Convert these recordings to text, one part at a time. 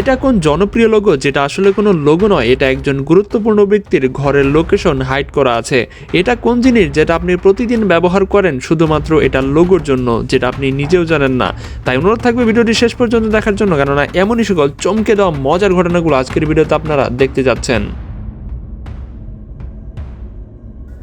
এটা কোন জনপ্রিয় লোগো যেটা আসলে কোনো লোগো নয়, এটা একজন গুরুত্বপূর্ণ ব্যক্তির ঘরের লোকেশন হাইড করা আছে। এটা কোন জিনিস যেটা আপনি প্রতিদিন ব্যবহার করেন? শুধুমাত্র এটা লোগোর জন্য, যেটা আপনি নিজেও জানেন না। তাই অনুরোধ থাকবে ভিডিওটি শেষ পর্যন্ত দেখার জন্য, কেননা এমনই সকল চমকে দেওয়া মজার ঘটনাগুলো আজকের ভিডিওতে আপনারা দেখতে যাচ্ছেন।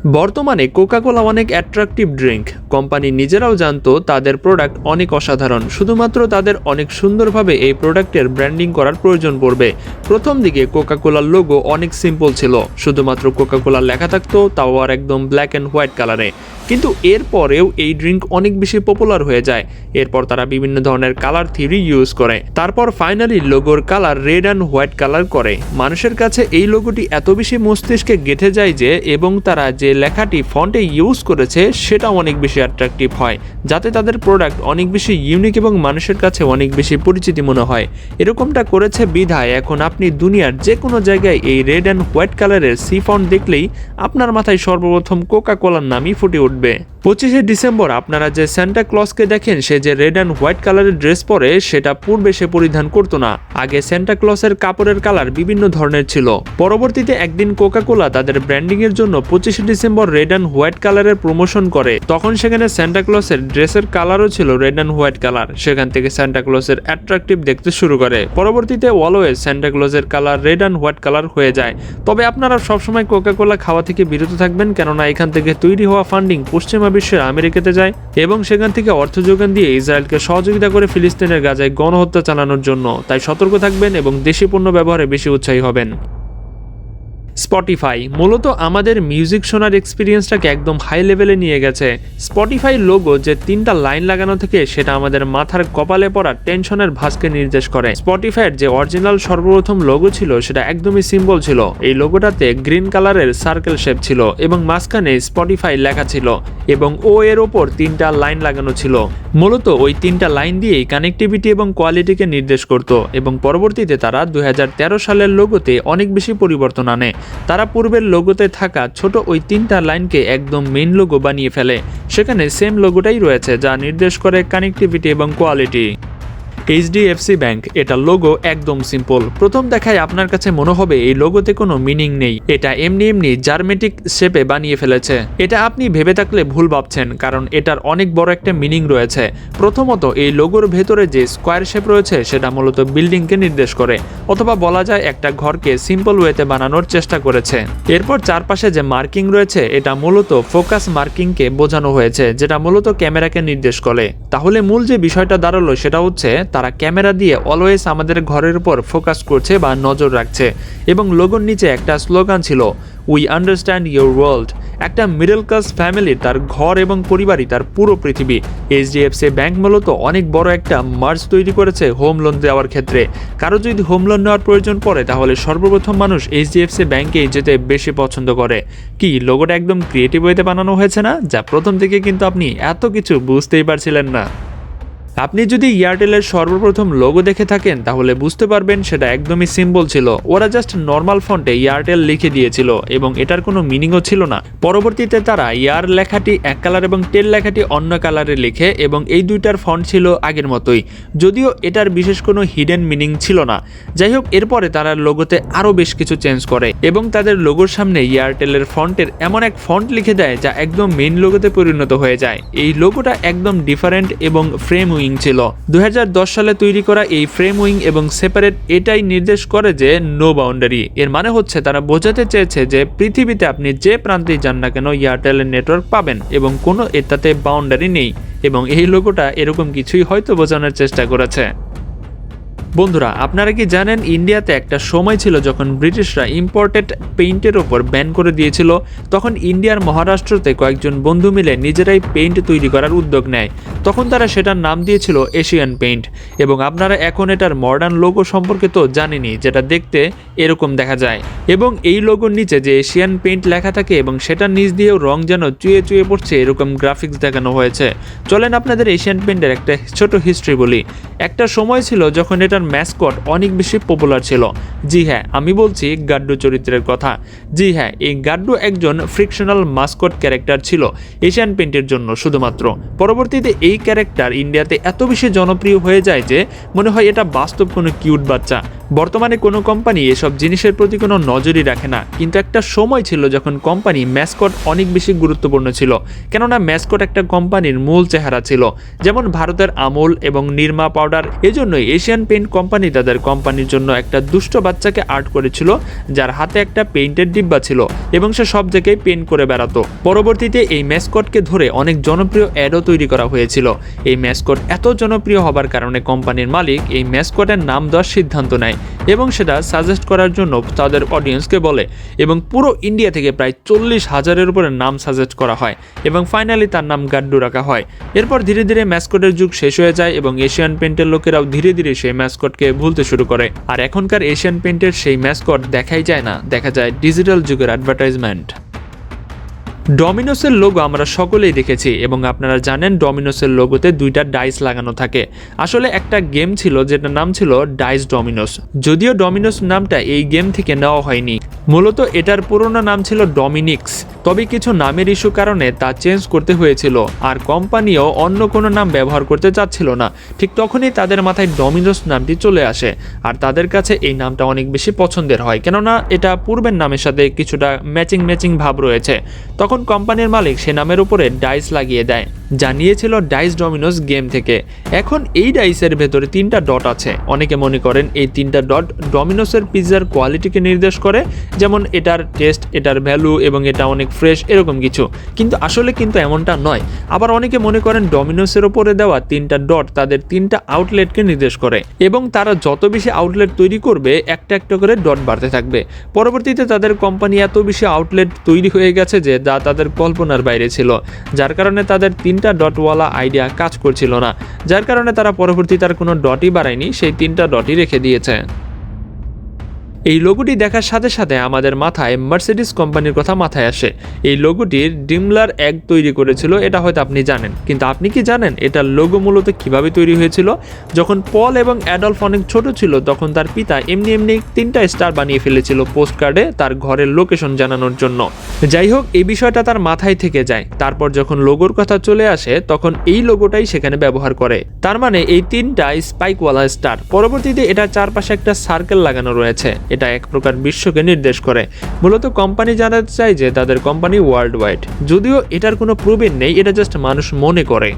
বর্তমানে কোকাকোলা অনেক অ্যাট্রাকটিভ ড্রিঙ্ক কোম্পানি নিজেরাও জানতো তাদের প্রোডাক্ট অনেক অসাধারণ। শুধুমাত্র তাদের অনেক সুন্দরভাবে এই প্রোডাক্টের ব্র্যান্ডিং করার প্রয়োজন পড়বে। প্রথম দিকে কোকাকোলার লোগো অনেক সিম্পল ছিল। শুধুমাত্র কোকাকোলা লেখা থাকতো, তাও আর একদম ব্ল্যাক অ্যান্ড হোয়াইট কালারে কিন্তু এরপরেও এই ড্রিঙ্ক অনেক বেশি পপুলার হয়ে যায়। এরপর তারা বিভিন্ন ধরনের কালার থিওরি ইউজ করে। তারপর finally লোগোর colour red and white colour করে। মানুষের কাছে এই লোগোটি এত বেশি মস্তিষ্কে গেঁথে যায় যে, এবং তারা যে লেখাটি ফন্টে ইউজ করেছে, সেটা অনেক বেশি অ্যাট্রাকটিভ হয়, যাতে তাদের প্রোডাক্ট অনেক বেশি ইউনিক এবং মানুষের কাছে অনেক বেশি পরিচিতি মনে হয়। এরকমটা করেছে বিধায় এখন আপনি দুনিয়ার যে কোনো জায়গায় এই রেড অ্যান্ড হোয়াইট কালারের সি ফন্ট দেখলেই আপনার মাথায় সর্বপ্রথম কোকা কোলার নামই ফুটে উঠবে। পঁচিশে ডিসেম্বর আপনারা যে স্যান্টা ক্লসকে দেখেন, সে যে রেড অ্যান্ড হোয়াইট কালারের ড্রেস পরে, সেটা পূর্বে সে পরিধান করতো না। আগে স্যান্টা ক্লসের কাপড়ের কালার বিভিন্ন ধরনের ছিল। পরবর্তীতে একদিন কোকা কোলা তাদের ব্র্যান্ডিং এর জন্য পঁচিশে ডিসেম্বর রেড অ্যান্ড হোয়াইট কালারের প্রমোশন করে। তখন সেখানে স্যান্টা ক্লসের ড্রেসের কালারও ছিল রেড অ্যান্ড হোয়াইট কালার সেখান থেকে স্যান্টা ক্লসের অ্যাট্রাকটিভ দেখতে শুরু করে। পরবর্তীতে always Santa ক্লসের colour red and white colour হয়ে যায়। তবে আপনারা সবসময় কোকা কোলা খাওয়া থেকে বিরত থাকবেন, কেননা এখান থেকে তৈরি হওয়া ফান্ডিং পশ্চিমা বিশ্বের আমেরিকাতে যায় এবং সেখান থেকে অর্থ যোগান দিয়ে ইসরায়েলকে সহযোগিতা করে ফিলিস্তিনের গাজায় গণহত্যা চালানোর জন্য তাই সতর্ক থাকবেন এবং দেশি পণ্য ব্যবহারে বেশি উৎসাহী হবেন। স্পটিফাই মূলত আমাদের মিউজিক শোনার এক্সপিরিয়েন্সটাকে একদম হাই লেভেলে নিয়ে গেছে। স্পটিফাই লোগো যে তিনটা লাইন লাগানো থেকে সেটা আমাদের মাথার কপালে পড়া টেনশনের ভাসকে নির্দেশ করে। স্পটিফাইয়ের যে অরিজিনাল সর্বপ্রথম লোগো ছিল, সেটা একদমই সিম্পল ছিল। এই লোগোটাতে গ্রিন কালারের সার্কেল শেপ ছিল এবং মাঝখানে স্পটিফাই লেখা ছিল এবং ও এর ওপর তিনটা লাইন লাগানো ছিল। মূলত ওই তিনটা লাইন দিয়েই কানেক্টিভিটি এবং কোয়ালিটিকে নির্দেশ করত এবং পরবর্তীতে তারা দুই হাজার তেরো সালের লোগোতে অনেক বেশি পরিবর্তন আনে। তারা পূর্বের লোগোতে থাকা ছোট ওই তিনটা লাইনকে একদম মেন লোগো বানিয়ে ফেলে। সেখানে সেম লোগোটাই রয়েছে, যা নির্দেশ করে কানেক্টিভিটি এবং কোয়ালিটি এইচডিএফসি ব্যাংক এটা লোগো একদম সিম্পল প্রথম দেখায় আপনার কাছে মনে হবে এই লোগোতে কোনো মিনিং নেই। এটা এমনি এমনি জার্মেটিক শেপে বানিয়ে ফেলেছে। এটা আপনি ভেবে থাকলে ভুল ভাবছেন, কারণ এটার অনেক বড় একটা মিনিং রয়েছে। প্রথমত, এই লোগোর ভেতরে যে স্কোয়ার শেপ রয়েছে, সেটা মূলত বিল্ডিংকে নির্দেশ করে, অথবা বলা যায় একটা ঘরকে সিম্পল ওয়েতে বানানোর চেষ্টা করেছে। এরপর চারপাশে যে মার্কিং রয়েছে, এটা মূলত ফোকাস মার্কিংকে বোঝানো হয়েছে, যেটা মূলত ক্যামেরাকে নির্দেশ করে। তাহলে মূল যে বিষয়টা দাঁড়াল, সেটা হচ্ছে তারা ক্যামেরা দিয়ে অলওয়েজ আমাদের ঘরের উপর ফোকাস করছে বা নজর রাখছে এবং লোগোর নিচে একটা স্লোগান ছিল উই আন্ডারস্ট্যান্ড ইউর ওয়ার্ল্ড একটা মিডল ক্লাস ফ্যামিলি তার ঘর এবং পরিবারই তার পুরো পৃথিবী। এইচডিএফসি ব্যাংক মূলত অনেক বড় একটা মার্জ তৈরি করেছে হোম লোন দেওয়ার ক্ষেত্রে। কারও যদি হোম লোন নেওয়ার প্রয়োজন পড়ে, তাহলে সর্বপ্রথম মানুষ এইচডিএফসি ব্যাংকেই যেতে বেশি পছন্দ করে। কি লোগোটা একদম ক্রিয়েটিভ ওয়েতে বানানো হয়েছে না? যা প্রথম থেকে কিন্তু আপনি এত কিছু বুঝতেই পারছিলেন না। আপনি যদি এয়ারটেলের সর্বপ্রথম লোগো দেখে থাকেন, তাহলে বুঝতে পারবেন সেটা একদমই সিম্পল ছিল। ওরা জাস্ট নর্মাল ফন্টে এয়ারটেল লিখে দিয়েছিল এবং এটার কোনো মিনিংও ছিল না। পরবর্তীতে তারা ইয়ার লেখাটি এক কালার এবং টেল লেখাটি অন্য কালারে লিখে এবং এই দুইটার ফন্ট ছিল আগের মতোই। যদিও এটার বিশেষ কোনো হিডেন মিনিং ছিল না। যাই হোক এরপরে তারা লোগোতে আরও বেশ কিছু চেঞ্জ করে এবং তাদের লোগোর সামনে এয়ারটেলের ফন্টের এমন এক ফন্ট লিখে দেয় যা একদম মেইন লোগোতে পরিণত হয়ে যায়। এই লোগোটা একদম ডিফারেন্ট এবং ফ্রেম উইং ছিল। দু হাজার দশ সালে তৈরি করা এই ফ্রেম উইং এবং সেপারেট এটাই নির্দেশ করে যে নো বাউন্ডারি। এর মানে হচ্ছে তারা বোঝাতে চেয়েছে যে পৃথিবীতে আপনি যে প্রান্তেই যান না কেন এয়ারটেলের নেটওয়ার্ক পাবেন এবং কোনো এটাতে বাউন্ডারি নেই এবং এই লোগোটা এরকম কিছুই হয়তো বোঝানোর চেষ্টা করেছে। বন্ধুরা, আপনারা কি জানেন ইন্ডিয়াতে একটা সময় ছিল যখন ব্রিটিশরা ইম্পোর্টেড পেইন্টের ওপর ব্যান করে দিয়েছিল? তখন ইন্ডিয়ার মহারাষ্ট্রতে কয়েকজন বন্ধু মিলে নিজেরাই পেইন্ট তৈরি করার উদ্যোগ নেয়। তখন তারা সেটার নাম দিয়েছিল এশিয়ান পেইন্ট এবং আপনারা এখন এটার মডার্ন লোগো সম্পর্কে তো জানেনই, যেটা দেখতে এরকম দেখা যায়। এবং এই লোগোর নিচে যে এশিয়ান পেইন্ট লেখা থাকে এবং সেটার নিচ দিয়েও রং যেন চুয়ে চুয়ে পড়ছে, এরকম গ্রাফিক্স দেখানো হয়েছে। চলেন আপনাদের এশিয়ান পেইন্টের একটা ছোট হিস্ট্রি বলি। একটা সময় ছিল যখন এটার ম্যাসকট অনেক বেশি পপুলার ছিল। জি হ্যাঁ আমি বলছি গাড্ডু চরিত্রের কথা। জি হ্যাঁ এই গাড্ডু একজন ফ্রিকশনাল মাস্কট ক্যারেক্টার ছিল এশিয়ান পেন্টের জন্য শুধুমাত্র। পরবর্তীতে এই ক্যারেক্টার ইন্ডিয়াতে এত বেশি জনপ্রিয় হয়ে যায় যে মনে হয় এটা বাস্তব কোনো কিউট বাচ্চা। বর্তমানে কোনো কোম্পানি এসব জিনিসের প্রতি কোনো নজরই রাখে না। কিন্তু একটা সময় ছিল যখন কোম্পানি ম্যাসকট অনেক বেশি গুরুত্বপূর্ণ ছিল, কেননা ম্যাসকট একটা কোম্পানির মূল চেহারা ছিল, যেমন ভারতের আমুল এবং নির্মা পাউডার। এজন্যই এশিয়ান পেইন্ট কোম্পানি তাদের কোম্পানির জন্য একটা দুষ্ট বাচ্চাকে আর্ট করেছিল, যার হাতে একটা পেইন্টের ডিব্বা ছিল এবং সে সব জায়গায় পেইন্ট করে বেড়াতো। পরবর্তীতে এই ম্যাসকটকে ধরে অনেক জনপ্রিয় অ্যাডও তৈরি করা হয়েছিল। এই ম্যাসকট এত জনপ্রিয় হবার কারণে কোম্পানির মালিক এই ম্যাসকটের নাম দেওয়ার সিদ্ধান্ত নেয়। এবং সেটা সাজেস্ট করার জন্য তাদের অডিয়েন্সকে বলে এবং পুরো ইন্ডিয়া থেকে প্রায় চল্লিশ হাজারের উপরে নাম সাজেস্ট করা হয় এবং ফাইনালি তার নাম গাড্ডু রাখা হয়। এরপর ধীরে ধীরে ম্যাসকটের যুগ শেষ হয়ে যায় এবং এশিয়ান পেন্টের লোকেরাও ধীরে ধীরে সেই ম্যাসকটকে ভুলতে শুরু করে। আর এখনকার এশিয়ান পেন্টের সেই ম্যাসকট দেখাই যায় না, দেখা যায় ডিজিটাল যুগের অ্যাডভার্টাইজমেন্ট ডমিনোসের লোগো আমরা সকলেই দেখেছি এবং আপনারা জানেন ডমিনোসের লোগোতে দুইটা ডাইস লাগানো থাকে। আসলে একটা গেম ছিল যেটার নাম ছিল ডাইস ডমিনোস। যদিও ডমিনোস নামটা এই গেম থেকে নেওয়া হয়নি। মূলত এটার পুরোনো নাম ছিল ডমিনিক্স। তবে কিছু নামের ইস্যু কারণে তা চেঞ্জ করতে হয়েছিল। আর কোম্পানিও অন্য কোনো নাম ব্যবহার করতে চাচ্ছিল না। ঠিক তখনই তাদের মাথায় ডমিনোস নামটি চলে আসে। আর তাদের কাছে এই নামটা অনেক বেশি পছন্দের হয়। কেননা এটা পূর্বের নামের সাথে কিছুটা ম্যাচিং ম্যাচিং ভাব রয়েছে। তখন কোম্পানির মালিক সে নামের উপরে ডাইস লাগিয়ে দেয়। জানিয়েছিল ডাইস ডমিনোস গেম থেকে। এখন এই ডাইসের ভেতরে তিনটা ডট আছে। অনেকে মনে করেন এই তিনটা ডট ডমিনোসের পিৎজার কোয়ালিটিকে নির্দেশ করে, যেমন এটার টেস্ট এটার ভ্যালু এবং এটা অনেক ফ্রেশ এরকম কিছু। কিন্তু আসলে কিন্তু এমনটা নয়। আবার অনেকে মনে করেন ডমিনোসের ওপরে দেওয়া তিনটা ডট তাদের তিনটা আউটলেটকে নির্দেশ করে। এবং তারা যত বেশি আউটলেট তৈরি করবে, একটা একটা করে ডট বাড়তে থাকবে। পরবর্তীতে তাদের কোম্পানি এত বেশি আউটলেট তৈরি হয়ে গেছে যে, যা তাদের কল্পনার বাইরে ছিল। যার কারণে তাদের তিনটা ডটওয়ালা আইডিয়া কাজ করছিল না, যার কারণে তারা পরবর্তী তার কোনো ডটই বাড়ায়নি, সেই তিনটা ডটই রেখে দিয়েছে। এই লোগোটি দেখার সাথে সাথে আমাদের মাথায় মার্সিডিস কোম্পানির কথা মাথায় আসে। এই লোগোটির ডিমলার এক তৈরি করেছিল, এটা হয়তো আপনি জানেন। কিন্তু আপনি কি জানেন এটা লোগো মূলত কীভাবে তৈরি হয়েছিল? যখন পল এবং অ্যাডলফ অনেক ছোট ছিল, তখন তার পিতা এমনি এমনি তিনটা স্টার বানিয়ে ফেলেছিল পোস্ট কার্ডে তার ঘরের লোকেশন জানানোর জন্য। যাই হোক, এই বিষয়টা তার মাথায় থেকে যায়। তারপর যখন লোগোর কথা চলে আসে, তখন এই লোগোটাই সেখানে ব্যবহার করে। তার মানে এই তিনটা স্পাইকওয়ালা স্টার পরবর্তীতে এটার চারপাশে একটা সার্কেল লাগানো রয়েছে। এটা এক প্রকার বিশ্বকে নির্দেশ করে। মূলত কোম্পানি জানাতে চায় যে তাদের কোম্পানি ওয়ার্ল্ড ওয়াইড যদিও এটার কোনো প্রুভিন নেই, এটা জাস্ট মানুষ মনে করে।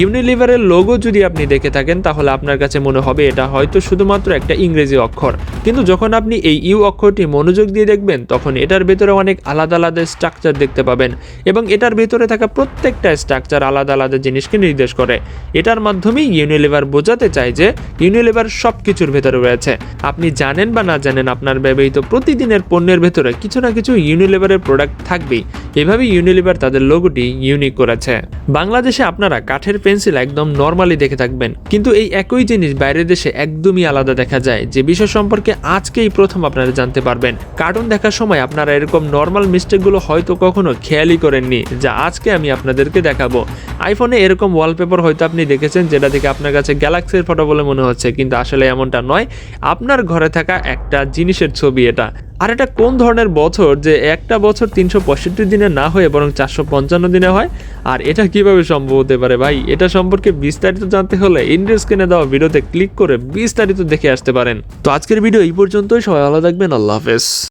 ইউনিলিভারের লোগো যদি আপনি দেখে থাকেন, তাহলে আপনার কাছে মনে হবে এটা হয়তো শুধুমাত্র একটা ইংরেজি অক্ষর। কিন্তু যখন আপনি এই ইউ অক্ষরটি মনোযোগ দিয়ে দেখবেন, তখন এটার ভেতরে অনেক আলাদা আলাদা স্ট্রাকচার দেখতে পাবেন এবং এটার ভেতরে থাকা প্রত্যেকটা স্ট্রাকচার আলাদা আলাদা জিনিসকে নির্দেশ করে। এটার মাধ্যমেই ইউনিলিভার বোঝাতে চায় যে ইউনিলিভার সব কিছুর ভেতরে রয়েছে। আপনি জানেন বা না জানেন, আপনার ব্যবহৃত প্রতিদিনের পণ্যের ভেতরে কিছু না কিছু ইউনিলিভারের প্রোডাক্ট থাকবেই। এভাবে ইউনিলিভার তাদের লোগোটি ইউনিক করেছে। বাংলাদেশে আপনারা কাঠের পেন্সিল একদম নর্মালি দেখে থাকবেন। কিন্তু এই একই জিনিস বাইরের দেশে একদমই আলাদা দেখা যায়, যে বিষয় সম্পর্কে আজকেই প্রথম আপনারা জানতে পারবেন। কার্টুন দেখার সময় আপনারা এরকম নর্মাল মিস্টেকগুলো হয়তো কখনো খেয়ালই করেননি, যা আজকে আমি আপনাদেরকে দেখাবো। আইফোনে এরকম ওয়ালপেপার হয়তো আপনি দেখেছেন, যেটা থেকে আপনার কাছে গ্যালাক্সির ফটো বলে মনে হচ্ছে, কিন্তু আসলে এমনটা নয়। আপনার ঘরে থাকা একটা জিনিসের ছবি এটা। আর এটা কোন ধরনের বছর যে একটা বছর তিনশো পঁয়ষট্টি দিনে না হয়ে বরং চারশো পঞ্চান্ন দিনে হয়? আর এটা কীভাবে সম্ভব হতে পারে ভাই? এটা সম্পর্কে বিস্তারিত জানতে হলে ইন্ডিয়া স্ক্রিনে দেওয়া ভিডিওতে ক্লিক করে বিস্তারিত দেখে আসতে পারেন। তো আজকের ভিডিও এই পর্যন্তই। সবাই ভালো থাকবেন। আল্লাহ হাফেজ।